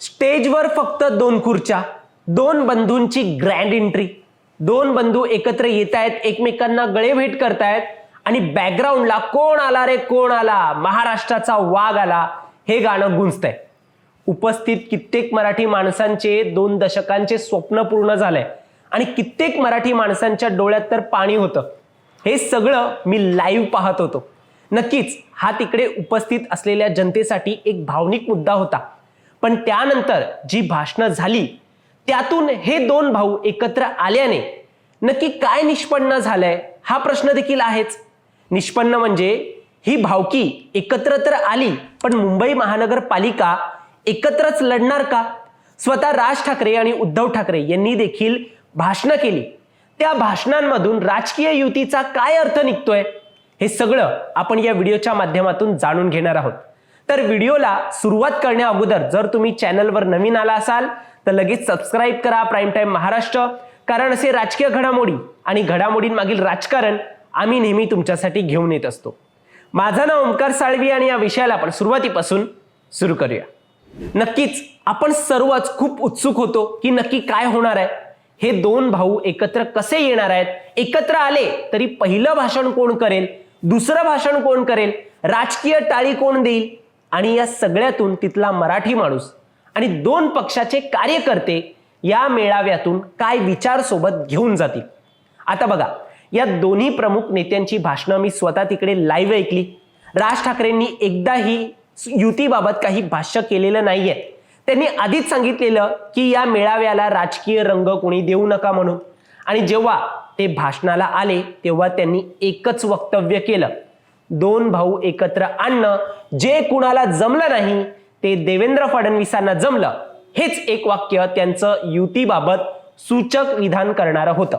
स्टेजवर फक्त दोन खुर्च्या दोन बंधूंची ग्रँड एंट्री दोन बंधू एकत्र येत आहेत एकमेकांना गळे भेट करतायत आणि बॅकग्राऊंडला कोण आला रे कोण आला? महाराष्ट्राचा वाघ आला. हे गाणं गुंजतंय. उपस्थित कित्येक मराठी माणसांचे दोन दशकांचे स्वप्न पूर्ण झालंय. आणि कित्येक मराठी माणसांच्या डोळ्यात तर पाणी होतं. हे सगळं मी लाईव्ह पाहत होतो. नक्कीच हा तिकडे उपस्थित असलेल्या जनतेसाठी एक भावनिक मुद्दा होता. पण त्यानंतर जी भाषणं झाली त्यातून हे दोन भाऊ एकत्र आल्याने नक्की काय निष्पन्न झालंय हा प्रश्न देखील आहेच. निष्पन्न म्हणजे ही भावकी एकत्र तर आली पण मुंबई महानगरपालिका एकत्रच लढणार का? स्वतः राज ठाकरे आणि उद्धव ठाकरे यांनी देखील भाषणं केली. त्या भाषणांमधून राजकीय युतीचा काय अर्थ निघतोय हे सगळं आपण या व्हिडिओच्या माध्यमातून जाणून घेणार आहोत. तर व्हिडिओला सुरुवात करण्या अगोदर जर तुम्ही चॅनलवर नवीन आला असाल तर लगेच सबस्क्राईब करा प्राईम टाईम महाराष्ट्र. कारण असे राजकीय घडामोडी आणि घडामोडींमागील राजकारण आम्ही नेहमी तुमच्यासाठी घेऊन येत असतो. माझं नाव ओंकार साळवी आणि या विषयाला आपण सुरुवातीपासून सुरू करूया. नक्कीच आपण सर्वच खूप उत्सुक होतो की नक्की काय होणार आहे. हे दोन भाऊ एकत्र कसे येणार आहेत? एकत्र आले तरी पहिलं भाषण कोण करेल? दुसरं भाषण कोण करेल? राजकीय टाळी कोण देईल? आणि या सगळ्यातून तिथला मराठी माणूस आणि दोन पक्षाचे कार्यकर्ते या मेळाव्यातून काय विचार सोबत घेऊन जातील. आता बघा या दोन्ही प्रमुख नेत्यांची भाषणं मी स्वतः तिकडे लाईव्ह ऐकली. राज ठाकरेंनी एकदाही युतीबाबत काही भाष्य केलेलं नाहीये. त्यांनी आधीच सांगितलेलं की या मेळाव्याला राजकीय रंग कोणी देऊ नका म्हणून. आणि जेव्हा ते भाषणाला आले तेव्हा त्यांनी एकच वक्तव्य केलं. दोन भाऊ एकत्र आणणं जे कुणाला जमलं नाही ते देवेंद्र फडणवीसांना जमलं हेच एक वाक्य त्यांचं युतीबाबत सूचक विधान करणारं होतं.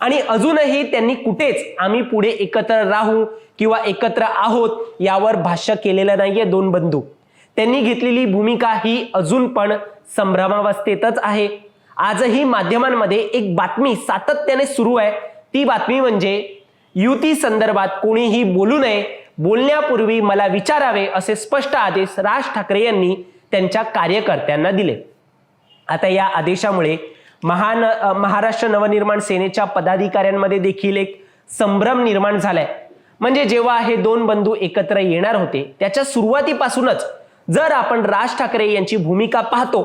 आणि अजूनही त्यांनी कुठेच आम्ही पुढे एकत्र राहू किंवा एकत्र आहोत यावर भाष्य केलेलं नाहीये दोन बंधू. त्यांनी घेतलेली भूमिका ही अजून पण संभ्रमावस्थेतच आहे. आजही माध्यमांमध्ये एक बातमी सातत्याने सुरू आहे. ती बातमी म्हणजे युती संदर्भात कोणीही बोलू नये बोलण्यापूर्वी मला विचारावे असे स्पष्ट आदेश राज ठाकरे यांनी त्यांच्या कार्यकर्त्यांना दिले. आता या आदेशामुळे महान महाराष्ट्र नवनिर्माण सेनेच्या पदाधिकाऱ्यांमध्ये देखील एक संभ्रम निर्माण झालाय. म्हणजे जेव्हा हे दोन बंधू एकत्र येणार होते त्याच्या सुरुवातीपासूनच जर आपण राज ठाकरे यांची भूमिका पाहतो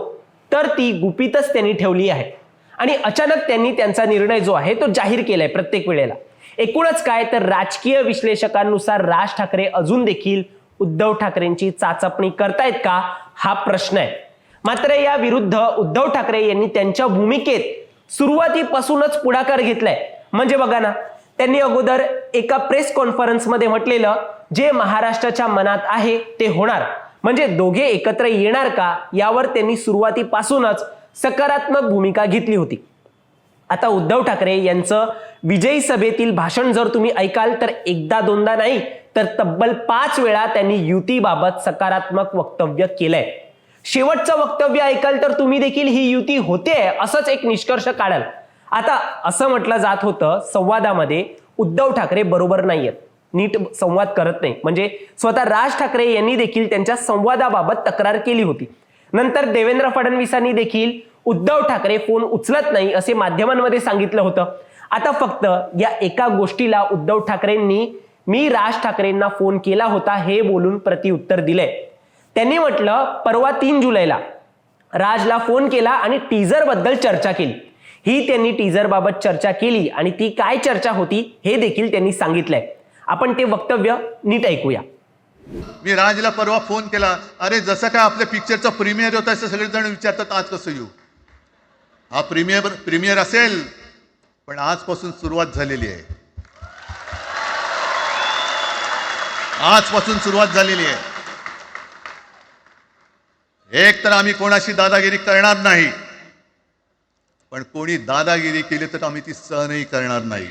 तर ती गुपितच त्यांनी ठेवली आहे. आणि अचानक त्यांनी त्यांचा निर्णय जो आहे तो जाहीर केलाय प्रत्येक वेळेला. एकूणच काय तर राजकीय विश्लेषकांनुसार राज ठाकरे अजून देखील उद्धव ठाकरेंची चाचपणी करतायत का? हा प्रश्न आहे. मात्र या विरुद्ध उद्धव ठाकरे यांनी त्यांच्या भूमिकेत सुरुवातीपासूनच पुढाकार घेतलाय. म्हणजे बघा ना त्यांनी अगोदर एका प्रेस कॉन्फरन्समध्ये म्हटलेलं जे महाराष्ट्राच्या मनात आहे ते होणार. म्हणजे दोघे एकत्र येणार का? यावर त्यांनी सुरुवातीपासूनच सकारात्मक भूमिका घेतली होती. आता उद्धव ठाकरे यांचं विजयी सभेतील भाषण जर तुम्ही ऐकाल तर एकदा दोनदा नाही तर तब्बल पाच वेळा त्यांनी युतीबाबत सकारात्मक वक्तव्य केलंय. शेवटचं वक्तव्य ऐकाल तर तुम्ही देखील ही युती होते असंच एक निष्कर्ष काढाल. आता असं म्हटलं जात होतं संवादामध्ये उद्धव ठाकरे बरोबर नाहीयेत. नीट संवाद करत नाही. म्हणजे स्वतः राज ठाकरे यांनी देखील त्यांच्या संवादाबाबत तक्रार केली होती. नंतर देवेंद्र फडणवीसांनी देखील उद्धव ठाकरे फोन उचलत नाही असे माध्यमांमध्ये सांगितलं होतं. आता फक्त या एका गोष्टीला उद्धव ठाकरेंनी मी राज ठाकरेंना फोन केला होता हे बोलून प्रतिउत्तर दिलंय. त्यांनी म्हटलं परवा तीन जुलैला राजला फोन केला आणि टीझरबद्दल चर्चा केली. ही त्यांनी टीझरबाबत चर्चा केली आणि ती काय चर्चा होती हे देखील त्यांनी सांगितलंय. आपण ते वक्तव्य नीट ऐकूया. मी राजला परवा फोन केला. अरे जसं काय आपल्या पिक्चरचा प्रीमियर होता असं सगळेजण विचारतात आज कसं येऊ? हा प्रीमियर प्रीमियर असेल पण आजपासून सुरुवात झालेली आहे. आजपासून सुरुवात झालेली आहे. एक तर आम्ही कोणाशी दादागिरी करणार नाही पण कोणी दादागिरी केली तर आम्ही ती सहनही करणार नाही.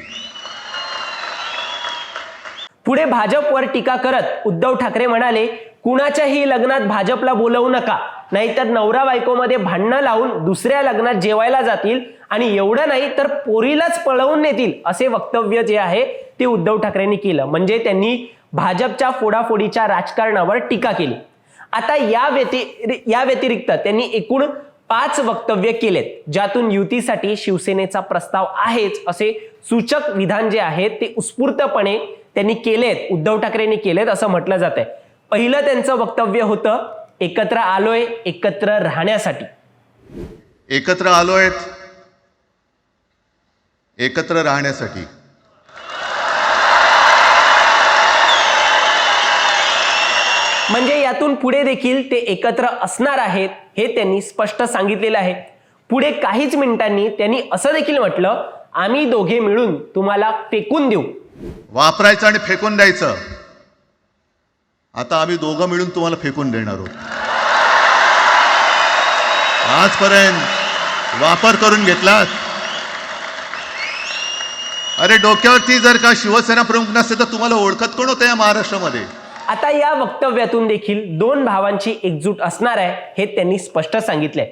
पुढे भाजपवर टीका करत उद्धव ठाकरे म्हणाले कुणाच्याही लग्नात भाजपला बोलवू नका. नाहीतर नवरा बायकोमध्ये भांडणं लावून दुसऱ्या लग्नात जेवायला जातील आणि एवढं नाही तर पोरीलाच पळवून नेतील असे वक्तव्य जे आहे ते उद्धव ठाकरेंनी केलं. म्हणजे त्यांनी भाजपच्या फोडाफोडीच्या राजकारणावर टीका केली. आता या व्यति या व्यतिरिक्त त्यांनी एकूण पाच वक्तव्य केलेत ज्यातून युतीसाठी शिवसेनेचा प्रस्ताव आहेच असे सूचक विधान जे आहे ते उत्स्फूर्तपणे त्यांनी केलेत उद्धव ठाकरेंनी केलेत असं म्हटलं जात आहे पहिलं त्यांचं वक्तव्य होतं एकत्र आलोय एकत्र राहण्यासाठी. एकत्र आलोय एकत्र राहण्यासाठी. म्हणजे यातून पुढे देखील ते एकत्र असणार आहेत हे त्यांनी स्पष्ट सांगितलेलं आहे. पुढे काहीच मिनिटांनी त्यांनी असं देखील म्हटलं आम्ही दोघे मिळून तुम्हाला फेकून देऊ. वापरायचं आणि फेकून द्यायचं. आता आम्ही दोघं मिळून तुम्हाला फेकून देणार आहोत. आजपर्यंत वापर करून घेतलात? अरे डोक्यावरती जर का शिवसेना प्रमुख नसते तर तुम्हाला ओळखत कोण होतं या महाराष्ट्रामध्ये? आता या वक्तव्यातून देखील दोन भावांची एकजूट असणार आहे हे त्यांनी स्पष्ट सांगितलंय.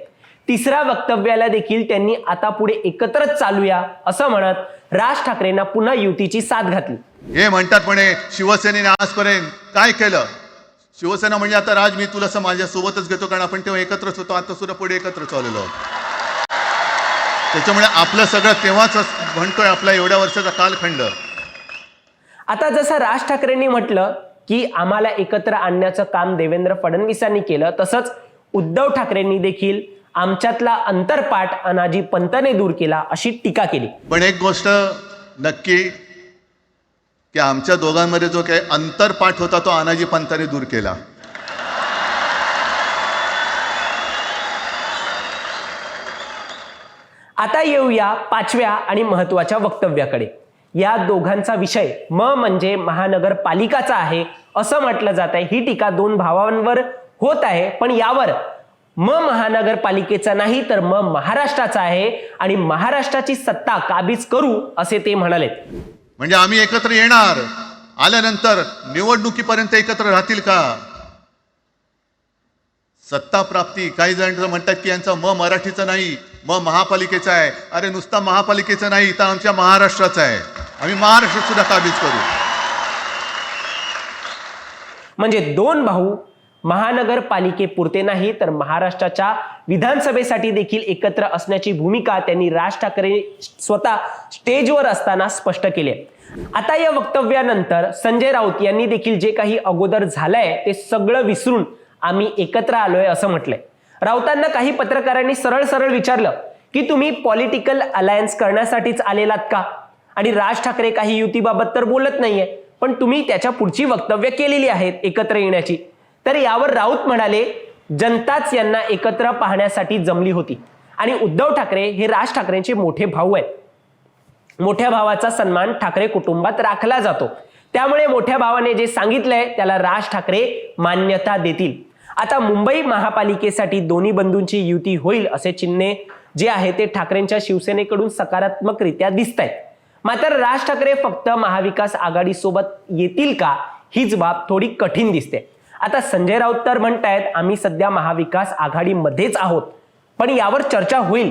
तिसऱ्या वक्तव्याला देखील त्यांनी आता पुढे एकत्रच चालूया असं म्हणत राज ठाकरेंना पुन्हा युतीची साथ घातली. हे म्हणतात म्हणे शिवसेनेने आजपर्यंत काय केलं? शिवसेना म्हणजे आता राज मी तुला असं माझ्या सोबतच घेतो कारण आपण तेव्हा एकत्रच होतो आता सुद्धा पुढे एकत्र चाललेलो आहोत. त्याच्यामुळे आपलं सगळं तेव्हाच म्हणतोय आपला एवढ्या वर्षाचा कालखंड. आता जसं राज ठाकरेंनी म्हटलं की आम्हाला एकत्र आणण्याचं काम देवेंद्र फडणवीसांनी केलं तसंच उद्धव ठाकरेंनी देखील आमच्यातला अंतरपाठ अनाजी पंतने दूर केला अशी टीका केली. पण एक गोष्ट नक्की की आमच्या दोघांमध्ये जो काही अंतरपाठ होता तो आनाजी पंतांनी दूर केला. आता येऊया पाचव्या आणि महत्त्वाच्या वक्तव्याकडे. या दोघांचा विषय म म्हणजे महानगरपालिकाचा आहे असं म्हटलं जात आहे. ही टीका दोन भावांवर होत आहे पण यावर म महानगरपालिकेचा नाही तर म महाराष्ट्राचा आहे. आणि महाराष्ट्राची सत्ता काबीज करू असे ते म्हणाले म्हणजे आम्ही एकत्र येणार. आल्यानंतर निवडणुकीपर्यंत एकत्र राहतील का? सत्ता प्राप्ती. काही जण म्हणतात की यांचं म मराठीचं नाही म महापालिकेचा आहे. अरे नुसता महापालिकेचं नाही तर आमच्या महाराष्ट्राचा आहे. आम्ही महाराष्ट्र सुद्धा काबीज करू. म्हणजे दोन भाऊ महानगरपालिकेपुरते नाही तर महाराष्ट्राच्या विधानसभेसाठी देखील एकत्र असण्याची भूमिका त्यांनी राज ठाकरे स्वतः स्टेजवर असताना स्पष्ट केली आता या वक्तव्यानंतर संजय राऊत यांनी देखील जे काही अगोदर झालंय ते सगळं विसरून आम्ही एकत्र आलोय असं म्हटलंय. राऊतांना काही पत्रकारांनी सरळ सरळ विचारलं की तुम्ही पॉलिटिकल अलायन्स करण्यासाठीच आलेलात का? आणि राज ठाकरे काही युतीबाबत तर बोलत नाहीये पण तुम्ही त्याच्या पुढची वक्तव्य केलेली आहेत एकत्र येण्याची. तर यावर राऊत म्हणाले जनताच यांना एकत्र पाहण्यासाठी जमली होती. आणि उद्धव ठाकरे हे राज ठाकरेंचे मोठे भाऊ आहेत. मोठ्या भावाचा सन्मान ठाकरे कुटुंबात राखला जातो. त्यामुळे मोठ्या भावाने जे सांगितलंय त्याला राज ठाकरे मान्यता देतील. आता मुंबई महापालिकेसाठी दोन्ही बंधूंची युती होईल असे चिन्हे जे आहे ते ठाकरेंच्या शिवसेनेकडून सकारात्मकरित्या दिसत आहेत मात्र राज ठाकरे फक्त महाविकास आघाडीसोबत येतील का हीच बाब थोडी कठीण दिसते. आता संजय राऊत तर म्हणतायत आम्ही सध्या महाविकास आघाडीमध्येच आहोत पण यावर चर्चा होईल.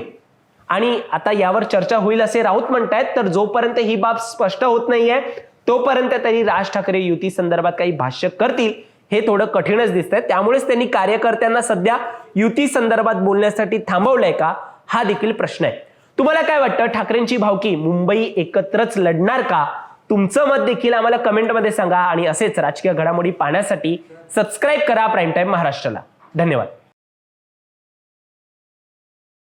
आणि आता यावर चर्चा होईल असे राऊत म्हणतायत तर जोपर्यंत ही बाब स्पष्ट होत नाहीये तोपर्यंत तरी राज ठाकरे युती संदर्भात काही भाष्य करतील हे थोडं कठीणच दिसतंय. त्यामुळेच त्यांनी कार्यकर्त्यांना सध्या युती संदर्भात बोलण्यासाठी थांबवलंय का हा देखील प्रश्न आहे. तुम्हाला काय वाटतं? ठाकरेंची भावकी मुंबई एकत्रच लढणार का? तुमचं मत देखील आम्हाला कमेंटमध्ये सांगा आणि असेच राजकीय घडामोडी पाहण्यासाठी सबस्क्राईब करा प्राईम टाईम महाराष्ट्राला. धन्यवाद.